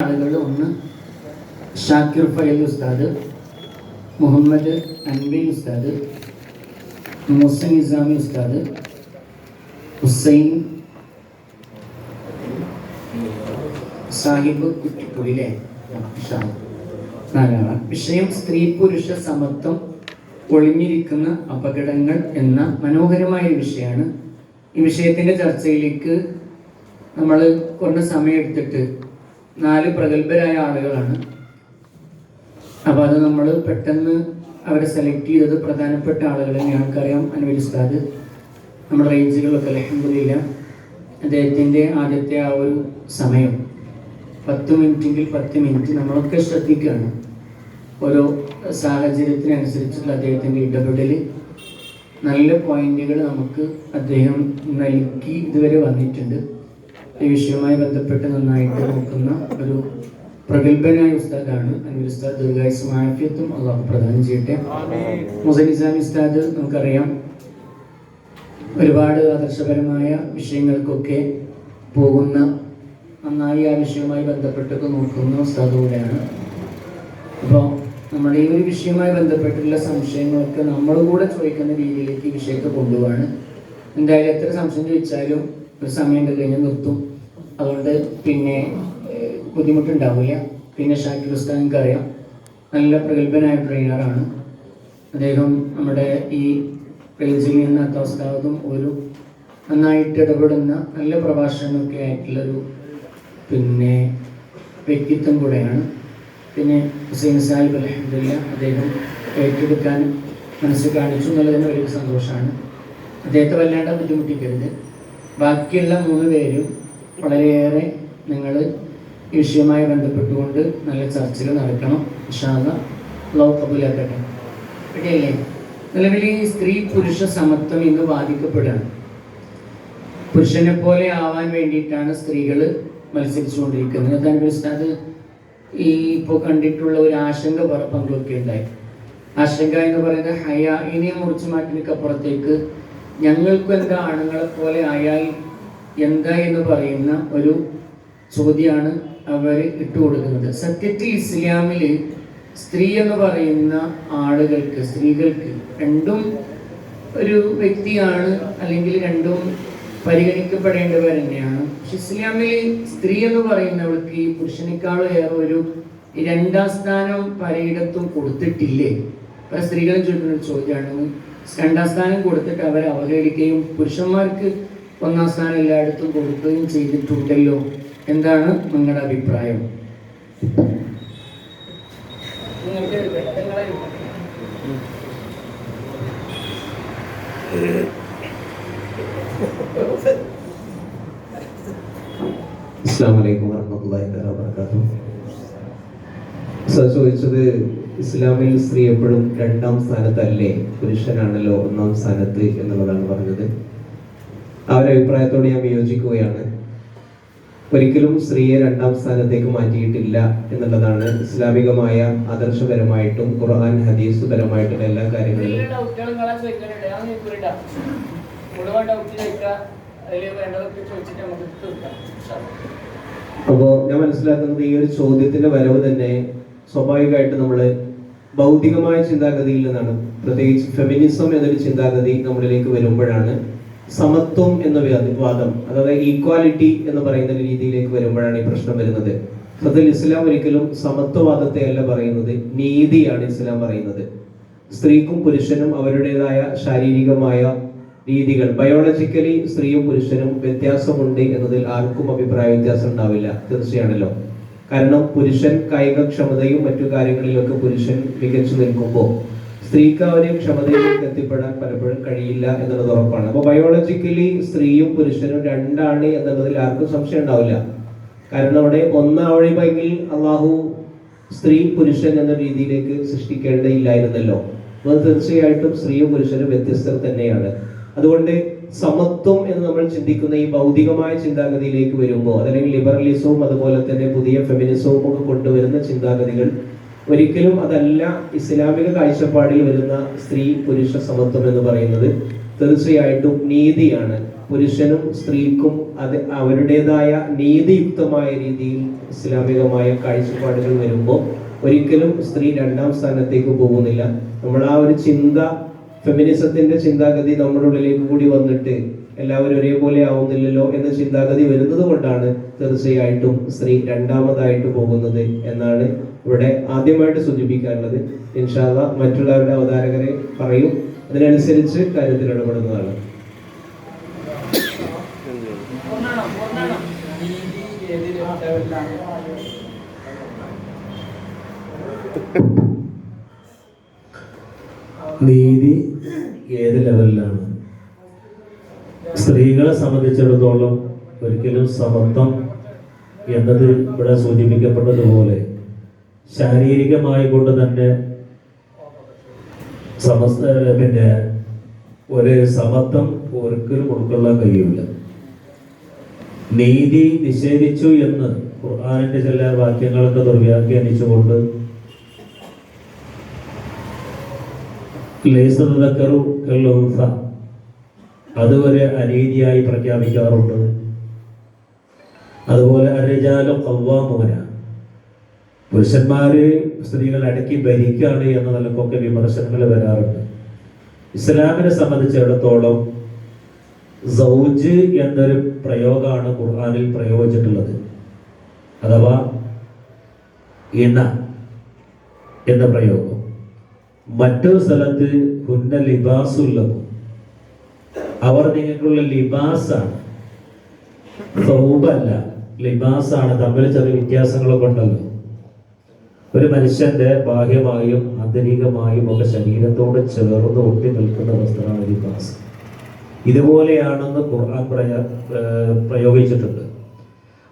ആളുകൾ ഒന്ന് ഷാക്കിർ ഫയൽ ഉസ്താദ് മുഹമ്മദ് അൻബി ഉസ്താദ് മുഹസൻ ഇസാമി ഉസ്താദ് ഹുസൈൻ സാഹിബ് കുറ്റിപ്പുലിലെ നാലാണ് വിഷയം സ്ത്രീ പുരുഷ സമത്വം ഒളിഞ്ഞിരിക്കുന്ന അപകടങ്ങൾ എന്ന മനോഹരമായ വിഷയമാണ്. ഈ വിഷയത്തിന്റെ ചർച്ചയിലേക്ക് നമ്മൾ കുറഞ്ഞ സമയം എടുത്തിട്ട് നാല് പ്രഗത്ഭരായ ആളുകളാണ്. അപ്പോൾ അത് നമ്മൾ പെട്ടെന്ന് അവരെ സെലക്ട് ചെയ്തത് പ്രധാനപ്പെട്ട ആളുകളെ ഞങ്ങൾക്കറിയാം അനുവരി നമ്മുടെ റേഞ്ചുകളൊക്കെ അലഹമില്ല അദ്ദേഹത്തിന്റെ ആദ്യത്തെ ആ ഒരു സമയം. പത്ത് മിനിറ്റെങ്കിൽ പത്ത് മിനിറ്റ് നമ്മളൊക്കെ ശ്രദ്ധിക്കുകയാണ് ഓരോ സാഹചര്യത്തിനനുസരിച്ചുള്ള അദ്ദേഹത്തിന്റെ ഇടപെടൽ നല്ല പോയിന്റുകൾ നമുക്ക് അദ്ദേഹം നൽകി ഇതുവരെ വന്നിട്ടുണ്ട്. ഈ വിഷയവുമായി ബന്ധപ്പെട്ട് നന്നായിട്ട് നോക്കുന്ന ഒരു പ്രഗത്ഭനായ ഉസ്താദാണ് അൻവർ ഉസ്താദ് ദുർഗായുസും ആഫിയത്തും അള്ളാഹു പ്രദാനം ചെയ്യട്ടെ. മുസൈൻ ഇസ്ലാമി ഉസ്താദ് നമുക്കറിയാം ഒരുപാട് ആദർശപരമായ വിഷയങ്ങൾക്കൊക്കെ പോകുന്ന നന്നായി ആ വിഷയവുമായി ബന്ധപ്പെട്ടൊക്കെ നോക്കുന്ന ഉസ്താദ് കൂടെയാണ് അപ്പോൾ നമ്മുടെ ഈ ഒരു വിഷയവുമായി ബന്ധപ്പെട്ടുള്ള സംശയങ്ങളൊക്കെ നമ്മൾ കൂടെ ചോദിക്കുന്ന രീതിയിലേക്ക് ഈ വിഷയത്തെ കൊണ്ടുപോവാണ്. എന്തായാലും എത്ര സംശയം ചോദിച്ചാലും ഒരു സമയം കഴിഞ്ഞ് നിർത്തും. അതുകൊണ്ട് പിന്നെ ബുദ്ധിമുട്ടുണ്ടാവില്ല. പിന്നെ ഷാക്കിർ ഉസ്താദ് അറിയാം നല്ല പ്രഗത്ഭനായ ട്രെയിനറാണ്. അദ്ദേഹം നമ്മുടെ ഈ റേഞ്ചിൽ നിന്ന് അത്തോസ്താവതും ഒരു നന്നായിട്ട് ഇടപെടുന്ന നല്ല പ്രഭാഷണമൊക്കെ ആയിട്ടുള്ളൊരു പിന്നെ വ്യക്തിത്വം കൂടെയാണ്. പിന്നെ ഹുസൈൻ സാഹിബ് അലഹമില്ല അദ്ദേഹം ഏറ്റെടുക്കാൻ മനസ്സ് കാണിച്ചു എന്നുള്ളതിന് വലിയ സന്തോഷമാണ്. അദ്ദേഹത്തെ വല്ലാണ്ട് ബുദ്ധിമുട്ടിക്കരുത്. ബാക്കിയുള്ള മൂന്ന് പേരും വളരെയേറെ നിങ്ങൾ ഈ വിഷയമായി ബന്ധപ്പെട്ടുകൊണ്ട് നല്ല ചർച്ചകൾ നടക്കണം. വിഷാദ ലവ് റെഡിയല്ലേ നിലവിൽ ഈ സ്ത്രീ പുരുഷ സമത്വം ഇന്ന് ബാധിക്കപ്പെടുകയാണ്. പുരുഷനെ പോലെ ആവാൻ വേണ്ടിയിട്ടാണ് സ്ത്രീകൾ മത്സരിച്ചുകൊണ്ടിരിക്കുന്നത്. അതാണ് ഉസ്താദ്? ഈ ഇപ്പോൾ കണ്ടിട്ടുള്ള ഒരു ആശങ്ക പങ്കുവെക്കുക ഉണ്ടായി. ആശങ്ക എന്ന് പറയുന്നത് ഹയാ ഇനിയും മുറിച്ചു മാറ്റിനപ്പുറത്തേക്ക് ഞങ്ങൾക്കും എന്താ ആണുങ്ങളെ പോലെ ആയാൽ എന്താ എന്ന് പറയുന്ന ഒരു ചോദ്യമാണ് അവർ ഇട്ടുകൊടുക്കുന്നത് സത്യത്തിൽ ഇസ്ലാമിൽ സ്ത്രീ എന്ന് പറയുന്ന ആളുകൾക്ക് സ്ത്രീകൾക്ക് രണ്ടും ഒരു വ്യക്തിയാണ് അല്ലെങ്കിൽ രണ്ടും പരിഗണിക്കപ്പെടേണ്ടവർ തന്നെയാണ്. പക്ഷെ ഇസ്ലാമിൽ സ്ത്രീ എന്ന് പറയുന്നവൾക്ക് പുരുഷനേക്കാളും ഏറെ ഒരു രണ്ടാം സ്ഥാനം പലയിടത്തും കൊടുത്തിട്ടില്ലേ? പല സ്ത്രീകളും ചോദിക്കുന്ന ഒരു ചോദ്യമാണ്. രണ്ടാം സ്ഥാനം കൊടുത്തിട്ട് അവരെ അവഹേളിക്കുകയും പുരുഷന്മാർക്ക് ഒന്നാം സ്ഥാനം എല്ലായിടത്തും കൊടുക്കുകയും ചെയ്തിട്ടുണ്ടല്ലോ. എന്താണ് നിങ്ങളുടെ അഭിപ്രായം? നിങ്ങൾക്ക് നിങ്ങളെ അസ്സാം വലൈക്കും വറഹമത്തല്ലാഹി തആല വബറകാതുഹു. സർ ചോദിച്ചത് ഇസ്ലാമിൽ സ്ത്രീ എപ്പോഴും രണ്ടാം സ്ഥാനത്തല്ലേ പുരുഷനാണല്ലോ ഒന്നാം സ്ഥാനത്ത് എന്നുള്ളതാണ് പറഞ്ഞത്. ആ ഒരു അഭിപ്രായത്തോട് ഞാൻ വിയോജിക്കുകയാണ്. ഒരിക്കലും സ്ത്രീയെ രണ്ടാം സ്ഥാനത്തേക്ക് മാറ്റിയിട്ടില്ല എന്നുള്ളതാണ് ഇസ്ലാമികമായ ആദർശപരമായിട്ടും ഖുർആൻ ഹദീസ് പരമായിട്ടും എല്ലാ കാര്യങ്ങളിലും. അപ്പോൾ ഞാൻ മനസ്സിലാക്കുന്നത് ഈ ഒരു ചോദ്യത്തിന്റെ വരവ് തന്നെ സ്വാഭാവികമായിട്ട് നമ്മൾ ഭൗതികമായ ചിന്താഗതിയിൽ നിന്നാണ്. പ്രത്യേകിച്ച് ഫെമിനിസം എന്നൊരു ചിന്താഗതി നമ്മളിലേക്ക് വരുമ്പോഴാണ് സമത്വം എന്ന വാദം അതായത് ഈക്വാലിറ്റി എന്ന് പറയുന്ന രീതിയിലേക്ക് വരുമ്പോഴാണ് ഈ പ്രശ്നം വരുന്നത്. അതിൽ ഇസ്ലാം ഒരിക്കലും സമത്വവാദത്തെ അല്ല പറയുന്നത് നീതിയാണ് ഇസ്ലാം പറയുന്നത്. സ്ത്രീക്കും പുരുഷനും അവരുടേതായ ശാരീരികമായ രീതികൾ. ബയോളജിക്കലി സ്ത്രീയും പുരുഷനും വ്യത്യാസമുണ്ട് എന്നതിൽ ആർക്കും അഭിപ്രായ വ്യത്യാസം ഉണ്ടാവില്ല. തീർച്ചയാണല്ലോ. കാരണം പുരുഷൻ കായികക്ഷമതയും മറ്റു കാര്യങ്ങളിലൊക്കെ പുരുഷൻ മികച്ചു നിൽക്കുമ്പോൾ സ്ത്രീക്ക് ഒരു ക്ഷമതയിലേക്ക് എത്തിപ്പെടാൻ പലപ്പോഴും കഴിയില്ല എന്നുള്ളത് ഉറപ്പാണ്. അപ്പോൾ ബയോളജിക്കലി സ്ത്രീയും പുരുഷനും രണ്ടാണ് എന്നുള്ളതിൽ ആർക്കും സംശയം ഉണ്ടാവില്ല. കാരണം അവിടെ ഒന്നാവഴിമെങ്കിൽ അള്ളാഹു സ്ത്രീ പുരുഷൻ എന്ന രീതിയിലേക്ക് സൃഷ്ടിക്കേണ്ടയില്ലായിരുന്നല്ലോ അപ്പോൾ തീർച്ചയായിട്ടും സ്ത്രീയും പുരുഷനും വ്യത്യസ്തർ തന്നെയാണ്. അതുകൊണ്ട് സമത്വം എന്ന് നമ്മൾ ചിന്തിക്കുന്ന ഈ ഭൗതികമായ ചിന്താഗതിയിലേക്ക് വരുമ്പോൾ അതല്ലെങ്കിൽ ലിബറലിസവും അതുപോലെ തന്നെ പുതിയ ഫെമിനിസവും ഒക്കെ കൊണ്ടുവരുന്ന ചിന്താഗതികൾ ഒരിക്കലും അതല്ല ഇസ്ലാമിക കാഴ്ചപ്പാടിൽ വരുന്ന സ്ത്രീ പുരുഷ സമത്വം എന്ന് പറയുന്നത് തീർച്ചയായിട്ടും നീതിയാണ്. പുരുഷനും സ്ത്രീക്കും അത് അവരുടേതായ നീതിയുക്തമായ രീതിയിൽ ഇസ്ലാമികമായ കാഴ്ചപ്പാടുകൾ വരുമ്പോൾ ഒരിക്കലും സ്ത്രീ രണ്ടാം സ്ഥാനത്തേക്ക് പോകുന്നില്ല. നമ്മൾ ആ ഒരു ചിന്ത ഫെമിനിസത്തിന്റെ ചിന്താഗതി നമ്മുടെ ഉള്ളിലേക്ക് കൂടി വന്നിട്ട് എല്ലാവരും ഒരേപോലെ ആവുന്നില്ലല്ലോ എന്ന ചിന്താഗതി വരുന്നത് കൊണ്ടാണ് തീർച്ചയായിട്ടും സ്ത്രീ രണ്ടാമതായിട്ട് പോകുന്നത് എന്നാണ് ഇവിടെ ആദ്യമായിട്ട് സൂചിപ്പിക്കാനുള്ളത് ഇൻഷാല്ല മറ്റുള്ളവരുടെ അവതാരകരെ പറയും. അതിനനുസരിച്ച് കാര്യത്തിൽ ഇടപെടുന്നതാണ്. നീതി ഏത് ലെവലിലാണ്? സ്ത്രീകളെ സംബന്ധിച്ചിടത്തോളം ഒരിക്കലും സമത്വം എന്നത് ഇവിടെ സൂചിപ്പിക്കപ്പെട്ടതുപോലെ ശാരീരികമായി കൊണ്ട് തന്നെ സമസ്ത പിന്നെ ഒരു സമത്വം ഒരിക്കലും കൊടുക്കാൻ കഴിയില്ല നീതി നിഷേധിച്ചു എന്ന് ഖുർആാനിന്റെ ചില വാക്യങ്ങളൊക്കെ ദുർവ്യാഖ്യാനിച്ചുകൊണ്ട് അതുവരെ അനീതിയായി പ്രഖ്യാപിക്കാറുണ്ട്. അതുപോലെ അരജാലം കവ്വാമോന പുരുഷന്മാര് സ്ത്രീകൾ അടക്കി ഭരിക്കുകയാണ് എന്ന നിലക്കൊക്കെ വിമർശനങ്ങൾ വരാറുണ്ട്. ഇസ്ലാമിനെ സംബന്ധിച്ചിടത്തോളം സൗജ് എന്നൊരു പ്രയോഗമാണ് ഖുർആാനിൽ പ്രയോഗിച്ചിട്ടുള്ളത് അഥവാ ഇണ എന്ന പ്രയോഗം. മറ്റൊരു സ്ഥലത്ത് ഹുന്ന ലിബാസുല്ലഹു അവർ നിങ്ങൾക്കുള്ള ലിബാസാണ്. സൗബല്ല ലിബാസാണ്. തമ്മിൽ ചെറിയ വ്യത്യാസങ്ങളൊക്കെ ഉണ്ടല്ലോ. ഒരു മനുഷ്യന്റെ ബാഹ്യമായും ആന്തരികമായും ഒക്കെ ശരീരത്തോട് ചേർന്ന് ഒട്ടി നിൽക്കുന്ന വസ്ത്രമാണ് ലിബാസ് ഇതുപോലെയാണെന്ന് ഖുർആൻ പ്രയ പ്രയോഗിച്ചിട്ടുണ്ട്.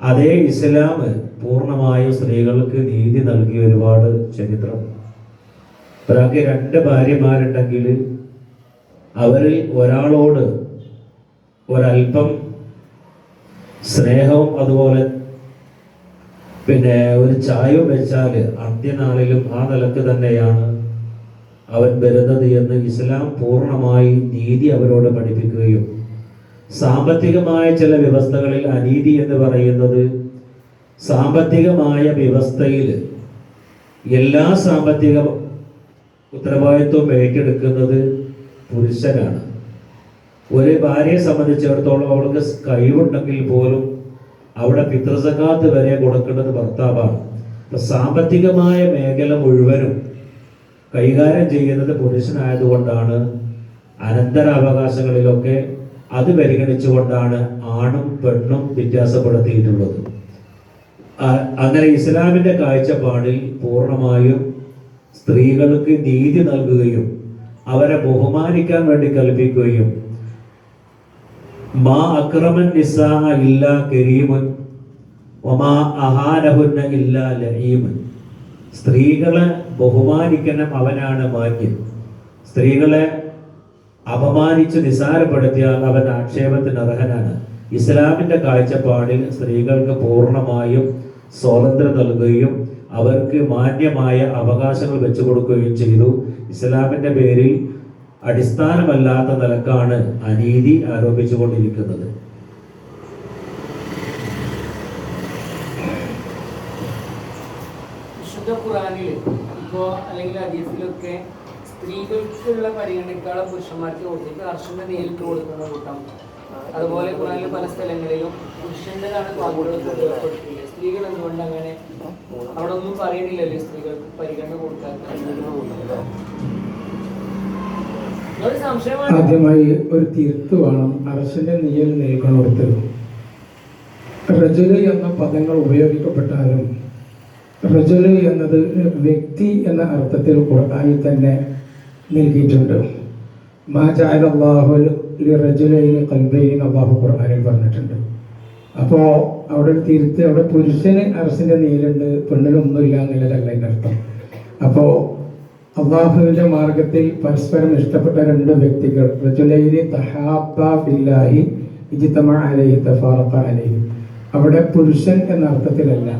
അതേ ഇസ്ലാം പൂർണമായും സ്ത്രീകൾക്ക് നീതി നൽകിയ ഒരുപാട് ചരിത്രം. ഒരാൾക്ക് രണ്ട് ഭാര്യമാരുണ്ടെങ്കിൽ അവരിൽ ഒരാളോട് ഒരല്പം സ്നേഹവും അതുപോലെ പിന്നെ ഒരു ചായ വെച്ചാൽ അന്ത്യനാളിലും ആ നിലയ്ക്ക് തന്നെയാണ് അവൻ വരുന്നത് എന്ന് ഇസ്ലാം പൂർണമായി നീതി അവരോട് പഠിപ്പിക്കുകയും സാമ്പത്തികമായ ചില വ്യവസ്ഥകളിൽ അനീതി എന്ന് പറയുന്നത് സാമ്പത്തികമായ വ്യവസ്ഥയിൽ എല്ലാ സാമ്പത്തിക ഉത്തരവാദിത്വം ഏറ്റെടുക്കുന്നത് പുരുഷനാണ്. ഒരു ഭാര്യയെ സംബന്ധിച്ചിടത്തോളം അവൾക്ക് കഴിവുണ്ടെങ്കിൽ പോലും അവിടെ പിതൃസക്കാത്ത് വരെ കൊടുക്കേണ്ടത് ഭർത്താവാണ്. അപ്പൊ സാമ്പത്തികമായ മേഖല മുഴുവനും കൈകാര്യം ചെയ്യുന്നത് പുരുഷനായതുകൊണ്ടാണ് അനന്തരാവകാശങ്ങളിലൊക്കെ അത് പരിഗണിച്ചുകൊണ്ടാണ് ആണും പെണ്ണും വ്യത്യാസപ്പെടുത്തിയിട്ടുള്ളത്. അങ്ങനെ ഇസ്ലാമിന്റെ കാഴ്ചപ്പാടിൽ പൂർണമായും സ്ത്രീകൾക്ക് നീതി നൽകുകയും അവരെ ബഹുമാനിക്കാൻ വേണ്ടി കൽപ്പിക്കുകയും മാ അക്രമൻ നിസാഹ ഇല്ല കരീമുൻ ഒമാ അഹാരഹുന്ന ഇല്ല ലഹീമൻ. സ്ത്രീകളെ ബഹുമാനിക്കണം അവനാണ് മാന്യൻ സ്ത്രീകളെ അപമാനിച്ച് നിസാരപ്പെടുത്തിയാൽ അവൻ ആക്ഷേപത്തിന് അർഹനാണ്. ഇസ്ലാമിന്റെ കാഴ്ചപ്പാടിൽ സ്ത്രീകൾക്ക് പൂർണമായും സ്വാതന്ത്ര്യം നൽകുകയും അവർക്ക് മാന്യമായ അവകാശങ്ങൾ വെച്ചു കൊടുക്കുകയും ചെയ്തു. ഇസ്ലാമിന്റെ പേരിൽ അടിസ്ഥാനമല്ലാത്ത നിലക്കാണ് അനീതി ആരോപിച്ചുകൊണ്ടിരിക്കുന്നത്. വിശുദ്ധ അല്ലെങ്കിൽ സ്ത്രീകൾക്കുള്ള പരിഗണനക്കാളും പുരുഷന്മാർക്ക് കൊടുത്തിട്ട് അർഷന്റെ നേരിട്ട് കൊടുക്കുന്ന കൂട്ടം. അതുപോലെ ഖുറാനിൽ പല സ്ഥലങ്ങളിലും പുരുഷന്റേതാണ് കൊടുത്തില്ല സ്ത്രീകൾ എന്തുകൊണ്ട് അങ്ങനെ? അവിടെ ഒന്നും പറയണില്ലല്ലോ സ്ത്രീകൾക്ക് പരിഗണന കൊടുക്കാത്ത ആദ്യമായി ഒരു തീർത്ത് വേണം. അറസിന്റെ നീയൽ നൽകണോടത്ത് റജുൽ എന്ന പദങ്ങൾ ഉപയോഗിക്കപ്പെട്ടാലും റജുൽ എന്നത് വ്യക്തി എന്ന അർത്ഥത്തിൽ ഖുർആനിൽ തന്നെ നൽകിയിട്ടുണ്ട്. പറഞ്ഞിട്ടുണ്ട്. അപ്പോ അവിടെ തിരുത്ത് അവിടെ പുരുഷന് അറസിന്റെ നീലുണ്ട് പെണ്ണിനൊന്നുമില്ല എന്നുള്ളതല്ല അതിന്റെ അർത്ഥം. അപ്പോൾ അള്ളാഹുവിന്റെ മാർഗത്തിൽ പരസ്പരം ഇഷ്ടപ്പെട്ട രണ്ട് വ്യക്തികൾ. അവിടെ പുരുഷൻ എന്ന അർത്ഥത്തിലല്ല.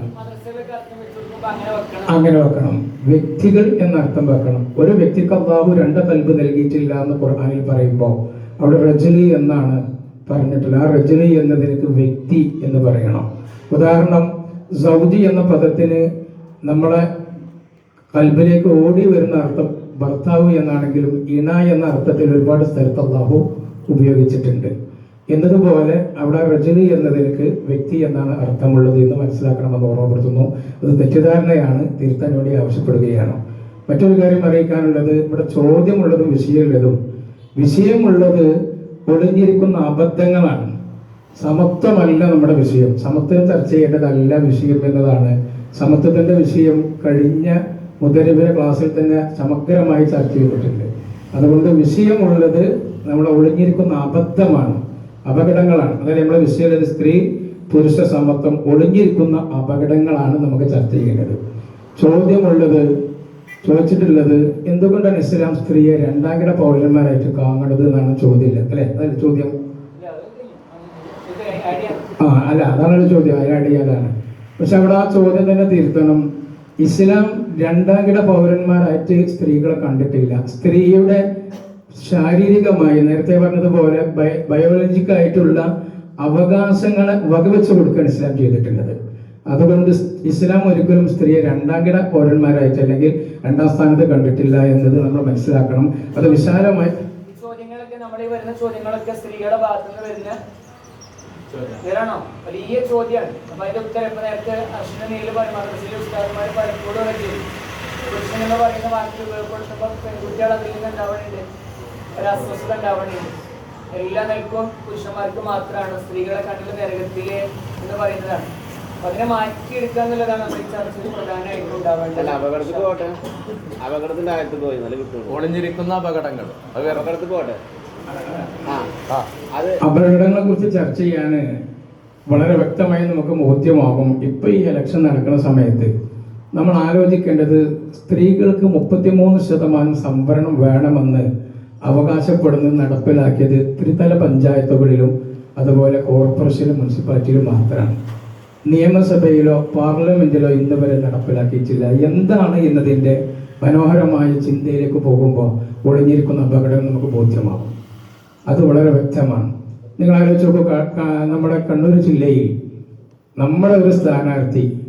അങ്ങനെ വെക്കണം. വ്യക്തികൾ എന്ന അർത്ഥം വെക്കണം. ഒരു വ്യക്തിക്ക് അള്ളാഹു രണ്ട് കൽബ് നൽകിയിട്ടില്ല എന്ന് ഖുർആാനിൽ പറയുമ്പോൾ അവിടെ റജലി എന്നാണ് പറഞ്ഞിട്ടില്ല ആ റജലി എന്നതിലേക്ക് വ്യക്തി എന്ന് പറയണം. ഉദാഹരണം സൗദി എന്ന പദത്തിന് നമ്മളെ കൽബിലേക്ക് ഓടി വരുന്ന അർത്ഥം ഭർത്താവ് എന്നാണെങ്കിലും ഇണ എന്ന അർത്ഥത്തിൽ ഒരുപാട് സ്ഥലത്ത് അള്ളാഹു ഉപയോഗിച്ചിട്ടുണ്ട്. എന്നതുപോലെ അവിടെ റജലി എന്നതിലേക്ക് വ്യക്തി എന്നാണ് അർത്ഥമുള്ളത് എന്ന് മനസ്സിലാക്കണമെന്ന് ഓർമ്മപ്പെടുത്തുന്നു. അത് തെറ്റിദ്ധാരണയാണ് തിരുത്താൻ വേണ്ടി ആവശ്യപ്പെടുകയാണ്. മറ്റൊരു കാര്യം അറിയിക്കാനുള്ളത് ഇവിടെ ചോദ്യമുള്ളതും വിഷയമുള്ളതും. വിഷയമുള്ളത് ഒളിഞ്ഞിരിക്കുന്ന അബദ്ധങ്ങളാണ്. സമത്വമല്ല നമ്മുടെ വിഷയം. സമത്വം ചർച്ച ചെയ്യേണ്ടതല്ല വിഷയം എന്നതാണ്. സമത്വത്തിന്റെ വിഷയം കഴിഞ്ഞ മുതരവിര ക്ലാസ്സിൽ തന്നെ സമഗ്രമായി ചർച്ച ചെയ്തിട്ടുണ്ട്. അതുകൊണ്ട് വിഷയമുള്ളത് നമ്മൾ ഒളിഞ്ഞിരിക്കുന്ന അബദ്ധമാണ്. അപകടങ്ങളാണ്. അതായത് നമ്മുടെ വിഷയം സ്ത്രീ പുരുഷ സമത്വം ഒളിഞ്ഞിരിക്കുന്ന അപകടങ്ങളാണ് നമുക്ക് ചർച്ച ചെയ്യേണ്ടത്. ചോദ്യമുള്ളത് ചോദിച്ചിട്ടുള്ളത് എന്തുകൊണ്ടാണ് ഇസ്ലാം സ്ത്രീയെ രണ്ടാം കിട പൗരന്മാരായിട്ട് കാണുന്നത് എന്നാണ് ചോദ്യം അല്ലെ? അതല്ല ചോദ്യം. ആ അല്ല അതാണ് ഒരു ചോദ്യം. അതിനടിയാലാണ്. പക്ഷെ അവിടെ ആ ചോദ്യം തന്നെ തിരുത്തണം. ഇസ്ലാം രണ്ടാംകിട പൗരന്മാരായിട്ട് സ്ത്രീകളെ കണ്ടിട്ടില്ല. സ്ത്രീയുടെ ശാരീരികമായി നേരത്തെ പറഞ്ഞതുപോലെ ബയോളജിക്കായിട്ടുള്ള അവകാശങ്ങളെ വകവെച്ച് കൊടുക്കാൻ ഇസ്ലാം ചെയ്തിട്ടുള്ളത്. അതുകൊണ്ട് ഇസ്ലാം ഒരിക്കലും സ്ത്രീയെ രണ്ടാംകിട പൗരന്മാരായിട്ട് അല്ലെങ്കിൽ രണ്ടാം സ്ഥാനത്ത് കണ്ടിട്ടില്ല എന്നത് നമ്മൾ മനസ്സിലാക്കണം. അത് വിശാലമായി ചോദ്യങ്ങളൊക്കെ നമ്മൾ വരുന്ന ചോദ്യങ്ങളൊക്കെ സ്ത്രീകളുടെ ഭാഗത്തുനിന്ന് വരുന്ന ഇതാണോ വലിയ ചോദ്യമാണ് അപ്പൊ അതിന്റെ ഉത്തരം ഇപ്പൊ നേരത്തെ അർഷന നീൽ ഉസ്താദന്മാർ പലപ്പോഴും വെച്ചു പുരുഷൻ എന്ന് പറയുന്ന വാക്കിൽ ഉപയോഗപ്പെടുത്തുമ്പോൾ പെൺകുട്ടികൾ അതിൽ നിന്ന് ഉണ്ടാവണുണ്ട്. ഒരു അസ്വസ്ഥത ഉണ്ടാവണുണ്ട്. എല്ലാ നിലക്കും പുരുഷന്മാർക്ക് മാത്രമാണ് സ്ത്രീകളെ കണ്ടത് നരകത്തിലെ എന്ന് പറയുന്നതാണ്. അപ്പൊ അതിനെ മാറ്റിയെടുക്കുക എന്നുള്ളതാണ് അപകടത്തിൽ പോട്ടെ. അപകടത്തിന്റെ അകത്ത് പോയി. നല്ല കിട്ടും ഒളിഞ്ഞിരിക്കുന്ന അപകടങ്ങൾ. അപകടത്തിൽ പോട്ടെ. അപകടങ്ങളെ കുറിച്ച് ചർച്ച ചെയ്യാന് വളരെ വ്യക്തമായി നമുക്ക് ബോധ്യമാകും. ഇപ്പൊ ഈ ഇലക്ഷൻ നടക്കുന്ന സമയത്ത് നമ്മൾ ആലോചിക്കേണ്ടത് സ്ത്രീകൾക്ക് മുപ്പത്തിമൂന്ന് ശതമാനം സംവരണം വേണമെന്ന് അവകാശപ്പെടുന്നത് നടപ്പിലാക്കിയത് ത്രിതല പഞ്ചായത്തുകളിലും അതുപോലെ കോർപ്പറേഷനിലും മുനിസിപ്പാലിറ്റിയിലും മാത്രമാണ്. നിയമസഭയിലോ പാർലമെന്റിലോ ഇന്ന് വരെ നടപ്പിലാക്കിയിട്ടില്ല. എന്താണ് എന്നതിന്റെ മനോഹരമായ ചിന്തയിലേക്ക് പോകുമ്പോൾ ഒളിഞ്ഞിരിക്കുന്ന അപകടം നമുക്ക് ബോധ്യമാകും. അത് വളരെ വ്യക്തമാണ്. നിങ്ങൾ ആലോചിച്ച് നോക്കൂ ക- ക- നമ്മുടെ കണ്ണൂർ ജില്ലയിൽ നമ്മുടെ ഒരു സ്ഥാനാർത്ഥി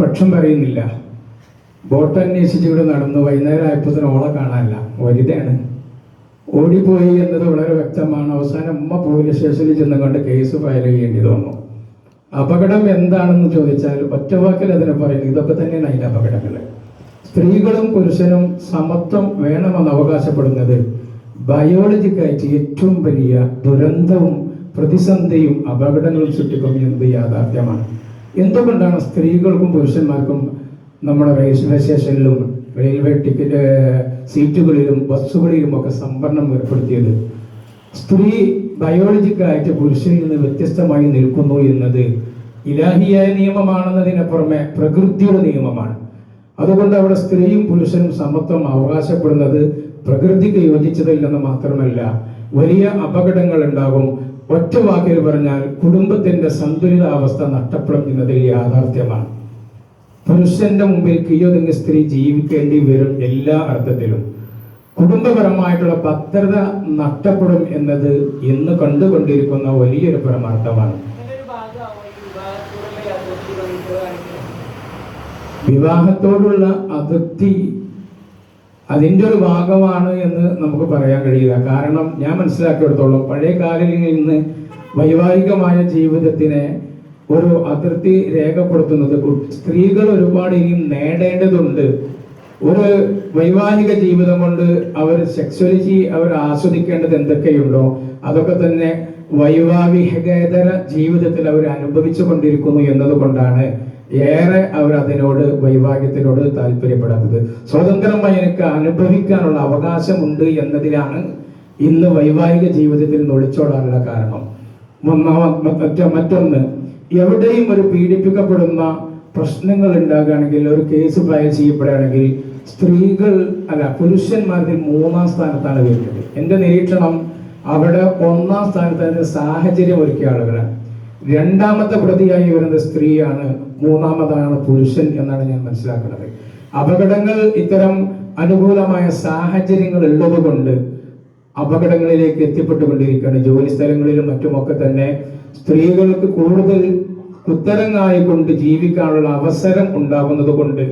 പക്ഷം പറയുന്നില്ല. വോട്ട് അന്വേഷിച്ച് ഇവിടെ നടന്നു വൈകുന്നേരം ആയപ്പോൾ ഓളെ കാണാനില്ല. വലുതാണ് ഓടിപ്പോയി എന്നത് വളരെ വ്യക്തമാണ്. അവസാനം ഉമ്മ പോലീസ് സ്റ്റേഷനിൽ ചെന്നുകൊണ്ട് കേസ് ഫയൽ ചെയ്യേണ്ടി തോന്നുന്നു അപകടം എന്താണെന്ന് ചോദിച്ചാൽ ഒറ്റവാക്കിൽ അതിനെ പറയുന്നത് ഇതൊക്കെ തന്നെയാണ് അതിന്റെ അപകടങ്ങൾ. സ്ത്രീകളും പുരുഷനും സമത്വം വേണമെന്ന് അവകാശപ്പെടുന്നത് ബയോളജിക്കായിട്ട് ഏറ്റവും വലിയ ദുരന്തവും പ്രതിസന്ധിയും അപകടങ്ങളും സൃഷ്ടിക്കും എന്നത് യാഥാർത്ഥ്യമാണ്? എന്തുകൊണ്ടാണ് സ്ത്രീകൾക്കും പുരുഷന്മാർക്കും നമ്മുടെ റെയിൽവേ സ്റ്റേഷനിലും റെയിൽവേ ടിക്കറ്റ് സീറ്റുകളിലും ബസ്സുകളിലും ഒക്കെ സംവരണം ഏർപ്പെടുത്തിയത്? സ്ത്രീ ബയോളജിക്കായിട്ട് പുരുഷനിൽ നിന്ന് വ്യത്യസ്തമായി നിൽക്കുന്നു എന്നത് ഇലാഹിയായ നിയമമാണെന്നതിന് പുറമെ പ്രകൃതിയുടെ നിയമമാണ്. അതുകൊണ്ട് അവിടെ സ്ത്രീയും പുരുഷനും സമത്വം അവകാശപ്പെടുന്നത് പ്രകൃതിക്ക് യോജിച്ചതല്ലെന്ന് മാത്രമല്ല വലിയ അപകടങ്ങൾ ഉണ്ടാകും. ഒറ്റ വാക്കിൽ പറഞ്ഞാൽ കുടുംബത്തിന്റെ സന്തുലിതാവസ്ഥ നഷ്ടപ്പെടും എന്നതിൽ യാഥാർത്ഥ്യമാണ്. പുരുഷന്റെ മുമ്പിൽ കീഴൊതുങ്ങി സ്ത്രീ ജീവിക്കേണ്ടി വരും എല്ലാ അർത്ഥത്തിലും. കുടുംബപരമായിട്ടുള്ള ഭദ്രത നഷ്ടപ്പെടും എന്നത് ഇന്ന് കണ്ടുകൊണ്ടിരിക്കുന്ന വലിയൊരു പരമാർത്ഥമാണ്. വിവാഹത്തോടുള്ള യാഥാർത്ഥ്യം നമുക്ക് കാണിക്കുന്നത് വിവാഹത്തോടുള്ള അതൃപ്തി അതിന്റെ ഒരു ഭാഗമാണ് എന്ന് നമുക്ക് പറയാൻ കഴിയില്ല. കാരണം ഞാൻ മനസ്സിലാക്കിയെടുത്തോളം പഴയ കാലങ്ങളിൽ നിന്ന് വൈവാഹികമായ ജീവിതത്തിനെ ഒരു അതിർത്തി രേഖപ്പെടുത്തുന്നത് സ്ത്രീകൾ ഒരുപാട് ഇനിയും നേടേണ്ടതുണ്ട്. ഒരു വൈവാഹിക ജീവിതം കൊണ്ട് അവർ സെക്സ്വലിറ്റി അവർ ആസ്വദിക്കേണ്ടത് എന്തൊക്കെയുണ്ടോ അതൊക്കെ തന്നെ വൈവാഹികേതര ജീവിതത്തിൽ അവർ അനുഭവിച്ചു കൊണ്ടിരിക്കുന്നു എന്നതുകൊണ്ടാണ്. ഏറെ അവർ അതിനോട് വൈവാഹികത്തിനോട് താല്പര്യപ്പെടാത്തത്. സ്വതന്ത്രമായി എനിക്ക് അനുഭവിക്കാനുള്ള അവകാശമുണ്ട് എന്നതിലാണ് ഇന്ന് വൈവാഹിക ജീവിതത്തിൽ നൊളിച്ചോടാനുള്ള കാരണം. ഒന്നാമത്തെ മറ്റൊന്ന് എവിടെയും ഒരു പീഡിപ്പിക്കപ്പെടുന്ന പ്രശ്നങ്ങൾ ഉണ്ടാകുകയാണെങ്കിൽ ഒരു കേസ് ഫയൽ ചെയ്യപ്പെടുകയാണെങ്കിൽ സ്ത്രീകൾ അല്ല പുരുഷന്മാരുടെ മൂന്നാം സ്ഥാനത്താണ് വരുന്നത്. എന്റെ നിരീക്ഷണം അവിടെ ഒന്നാം സ്ഥാനത്ത് സാഹചര്യം ഒരുക്കിയ ആളുകളാണ്. രണ്ടാമത്തെ പ്രതിയായി വരുന്ന സ്ത്രീയാണ് മൂന്നാമതാണ് പുരുഷൻ എന്നാണ് ഞാൻ മനസ്സിലാക്കുന്നത്. അപകടങ്ങൾ ഇത്തരം അനുകൂലമായ സാഹചര്യങ്ങൾ ഉള്ളതുകൊണ്ട് അപകടങ്ങളിലേക്ക് എത്തിപ്പെട്ടുകൊണ്ടിരിക്കുകയാണ്. ജോലി സ്ഥലങ്ങളിലും മറ്റുമൊക്കെ തന്നെ സ്ത്രീകൾക്ക് കൂടുതൽ ഉത്തരങ്ങായിക്കൊണ്ട് ജീവിക്കാനുള്ള അവസരം ഉണ്ടാകുന്നത് കൊണ്ട്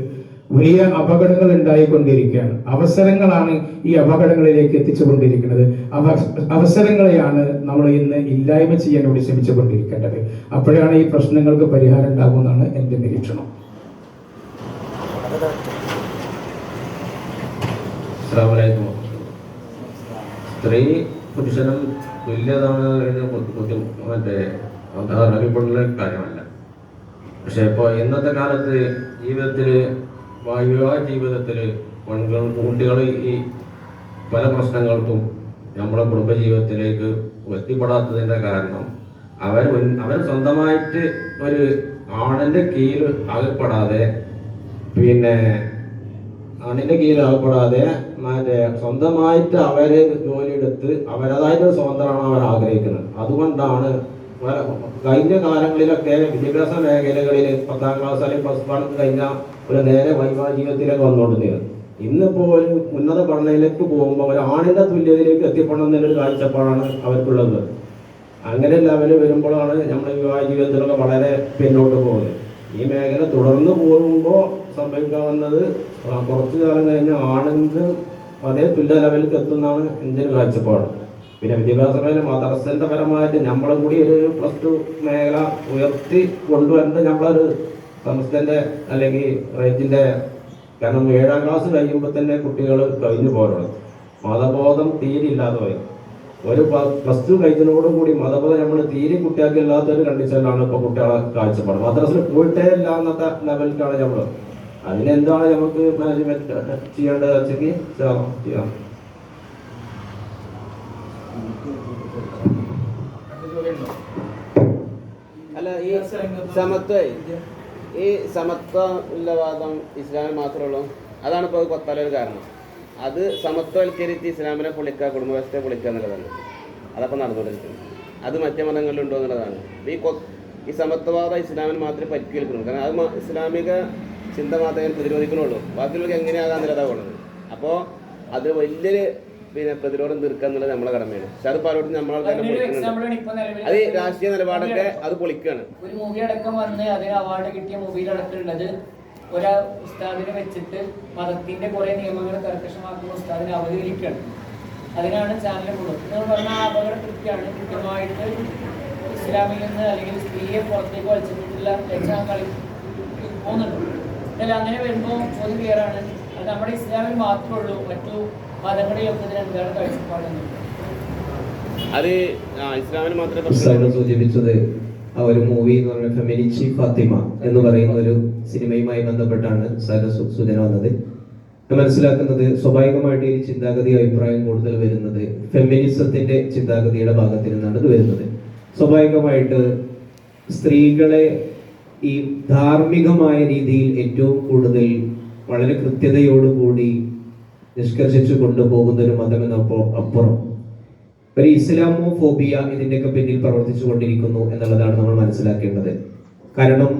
വലിയ അപകടങ്ങൾ ഉണ്ടായിക്കൊണ്ടിരിക്കുകയാണ്. അവസരങ്ങളാണ് ഈ അപകടങ്ങളിലേക്ക് എത്തിച്ചുകൊണ്ടിരിക്കുന്നത്. അവ അവസരങ്ങളെയാണ് നമ്മൾ ഇന്ന് ഇല്ലായ്മ ചെയ്യാൻ വേണ്ടി ശ്രമിച്ചുകൊണ്ടിരിക്കേണ്ടത്. അപ്പോഴാണ് ഈ പ്രശ്നങ്ങൾക്ക് പരിഹാരം ഉണ്ടാകുമെന്നാണ് എന്റെ നിരീക്ഷണം. സ്ത്രീ പുരുഷനും തുല്യതാണ് മറ്റേ കാര്യമല്ല. പക്ഷെ ഇപ്പോൾ ഇന്നത്തെ കാലത്ത് ജീവിതത്തിൽ വിവാഹ ജീവിതത്തിൽ കുട്ടികൾ ഈ പല പ്രശ്നങ്ങൾക്കും നമ്മുടെ കുടുംബജീവിതത്തിലേക്ക് എത്തിപ്പെടാത്തതിന്റെ കാരണം അവർ അവർ സ്വന്തമായിട്ട് ഒരു ആണിന്റെ കീഴിൽ അകപ്പെടാതെ പിന്നെ ആണിന്റെ കീഴിലാകപ്പെടാതെ മറ്റേ സ്വന്തമായിട്ട് അവരെ ജോലിയെടുത്ത് അവരതായിട്ട് സ്വതന്ത്രമാണ് അവർ ആഗ്രഹിക്കുന്നത് അതുകൊണ്ടാണ് കഴിഞ്ഞ കാലങ്ങളിലൊക്കെ വിദ്യാഭ്യാസ മേഖലകളിൽ പത്താം ക്ലാസ് അല്ലെങ്കിൽ പ്ലസ് വൺ കഴിഞ്ഞ ഒരു നേരെ വൈവാഹിക ജീവിതത്തിലേക്ക് വന്നുകൊണ്ടിരുന്നത്. ഇന്നിപ്പോൾ ഒരു ഉന്നത പഠനയിലേക്ക് പോകുമ്പോൾ ഒരു ആണിന്റെ തുല്യതയിലേക്ക് എത്തിപ്പെടണം എന്നൊരു കാഴ്ചപ്പാടാണ് അവർക്കുള്ളത്. അങ്ങനെ ലെവൽ വരുമ്പോഴാണ് നമ്മൾ വിവാഹ ജീവിതത്തിലൊക്കെ വളരെ പിന്നോട്ട് പോകുന്നത്. ഈ മേഖല തുടർന്ന് പോകുമ്പോൾ സംഭവിക്കാവുന്നത് കുറച്ചു കാലം കഴിഞ്ഞ് ആണെങ്കിൽ അതേ തുല്യ ലെവലിൽ എത്തുന്നതാണ് എന്റെ ഒരു കാഴ്ചപ്പാട്. പിന്നെ വിദ്യാഭ്യാസ മേഖല മദ്രസന്റെ പരമായിട്ട് നമ്മളും കൂടി ഒരു പ്ലസ് ടു മേഖല ഉയർത്തി കൊണ്ടുവരുന്നത് നമ്മളൊരു സംസ്ഥാനത്തിന്റെ അല്ലെങ്കിൽ റേഞ്ചിന്റെ കാരണം ഏഴാം ക്ലാസ് കഴിയുമ്പോൾ തന്നെ കുട്ടികൾ കഴിഞ്ഞു പോരണം മതബോധം തീരെ ഇല്ലാതെ പോയി. ഒരു പ്ലസ് ടു കഴിഞ്ഞതോടുകൂടി മതബോധം നമ്മൾ തീരെ കുട്ടികൾക്ക് ഇല്ലാത്തൊരു കണ്ടീഷനിലാണ് ഇപ്പോൾ കുട്ടികളെ കാഴ്ചപ്പാട്. മദ്രസിൽ പോയിട്ടേ ഇല്ല എന്നത്തെ ലെവലിലാണ് നമ്മൾ അതിനെന്താണ് നമുക്ക് മാനേജ്മെന്റ് ചെയ്യേണ്ടത് വെച്ചെങ്കിൽ ചെയ്യാം. അല്ല ഈ സമത്വ. ഈ സമത്വ ഉള്ള വാദം ഇസ്ലാമിൽ മാത്രമേ ഉള്ളൂ അതാണ് ഇപ്പോൾ കൊത്താലൊരു കാരണം. അത് സമത്വവൽക്കരിച്ച് ഇസ്ലാമിനെ പൊളിക്കുക കുടുംബവ്യവസ്ഥയെ പൊളിക്കുക എന്നുള്ളതാണ്. അതപ്പോൾ നടന്നുകൊണ്ടിരിക്കുന്നത് അത് മറ്റു മതങ്ങളിലുണ്ടോ എന്നുള്ളതാണ്. ഈ കൊ ഈ സമത്വവാദം ഇസ്ലാമിന് മാത്രമേ പരിക്കേൽക്കുന്നുള്ളൂ. കാരണം അത് ഇസ്ലാമിക ചിന്ത മാത്രമേ പ്രതിരോധിക്കുന്നുള്ളൂ. ബാക്കിയുള്ളവർക്ക് എങ്ങനെയാകാന്നുള്ളതാണ് ഉള്ളത്. അപ്പോൾ അത് വലിയൊരു പിന്നെ പ്രതിരോധം തീർക്കുക എന്നുള്ളത് നമ്മളെ കടമയാണ്. പക്ഷെ അത് പലരോടും നമ്മളെ തന്നെ പൊളിക്കുന്നുണ്ട് അത് രാഷ്ട്രീയ നിലപാടൊക്കെ അത് പൊളിക്കുകയാണ് ഒരു മൂവി അടക്കം വന്ന് അതിന് അവാർഡ് കിട്ടിയ മൂവിയിൽ അടക്കമുള്ളത് ഒരു ഉസ്താദിനെ വെച്ചിട്ട് മതത്തിന്റെ കുറെ നിയമങ്ങൾ കർക്കശമാക്കുന്ന ഉസ്താദിനെ അവതരിക്കുകയാണ് അതിനാണ് ചാനൽ കൂടുതൽ നിങ്ങൾ പറഞ്ഞ ആ അപകട കൃത്യമാണ് കൃത്യമായിട്ട് ഇസ്ലാമിൽ നിന്ന് അല്ലെങ്കിൽ സ്ത്രീയെ പുറത്തേക്ക് വലിച്ചിട്ടുള്ള ലക്ഷണം കളി പോകുന്നുണ്ട്. എന്നാൽ അങ്ങനെ വരുമ്പോൾ ചോദ്യം ക്ലിയറാണ് അത് നമ്മുടെ ഇസ്ലാമിൽ മാത്രമേ ഉള്ളൂ. മറ്റു അത് ഇസ്ലാമിന് മാത്രമേ സൂചിപ്പിച്ചത് ആ ഒരു മൂവി എന്ന് പറയുന്നത് ഫെമിനിച്ചി ഫാത്തിമ എന്ന് പറയുന്ന ഒരു സിനിമയുമായി ബന്ധപ്പെട്ടാണ് സാർ സു- സൂചന വന്നത്. മനസ്സിലാക്കുന്നത് സ്വാഭാവികമായിട്ട് ഈ ചിന്താഗതി അഭിപ്രായം കൂടുതൽ വരുന്നത് ഫെമിനിസത്തിന്റെ ചിന്താഗതിയുടെ ഭാഗത്തിൽ നിന്നാണ് ഇത് വരുന്നത്. സ്വാഭാവികമായിട്ട് സ്ത്രീകളെ ഈ ധാർമ്മികമായ രീതിയിൽ ഏറ്റവും കൂടുതൽ വളരെ കൃത്യതയോടുകൂടി നിഷ്കർഷിച്ചു കൊണ്ടുപോകുന്ന ഒരു മതമെന്നപ്പോ അപ്പുറം. ഒരു ഇസ്ലാമോ ഫോബിയ ഇതിന്റെയൊക്കെ പിന്നിൽ പ്രവർത്തിച്ചു കൊണ്ടിരിക്കുന്നു എന്നുള്ളതാണ് നമ്മൾ മനസ്സിലാക്കേണ്ടത്. കാരണം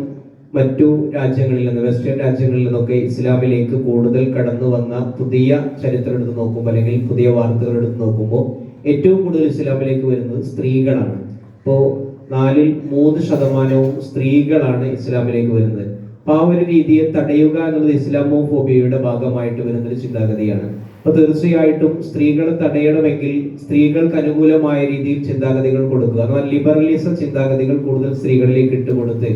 മറ്റു രാജ്യങ്ങളിൽ നിന്ന് വെസ്റ്റേൺ രാജ്യങ്ങളിൽ നിന്നൊക്കെ ഇസ്ലാമിലേക്ക് കൂടുതൽ കടന്നു വന്ന പുതിയ ചരിത്രം എടുത്ത് നോക്കുമ്പോൾ അല്ലെങ്കിൽ പുതിയ വാർത്തകൾ എടുത്ത് നോക്കുമ്പോൾ ഏറ്റവും കൂടുതൽ ഇസ്ലാമിലേക്ക് വരുന്നത് സ്ത്രീകളാണ്. ഇപ്പോൾ നാലിൽ മൂന്ന് ശതമാനവും സ്ത്രീകളാണ് ഇസ്ലാമിലേക്ക് വരുന്നത്. അപ്പൊ ആ ഒരു രീതിയെ തടയുക എന്നുള്ളത് ഇസ്ലാമോ ഫോബിയയുടെ ഭാഗമായിട്ട് വരുന്ന ഒരു ചിന്താഗതിയാണ്. അപ്പൊ തീർച്ചയായിട്ടും സ്ത്രീകളെ തടയണമെങ്കിൽ സ്ത്രീകൾക്ക് അനുകൂലമായ രീതിയിൽ ചിന്താഗതികൾ കൊടുക്കുക. എന്നാൽ ലിബറലിസം ചിന്താഗതികൾ കൂടുതൽ സ്ത്രീകളിലേക്ക് ഇട്ടുകൊടുത്ത്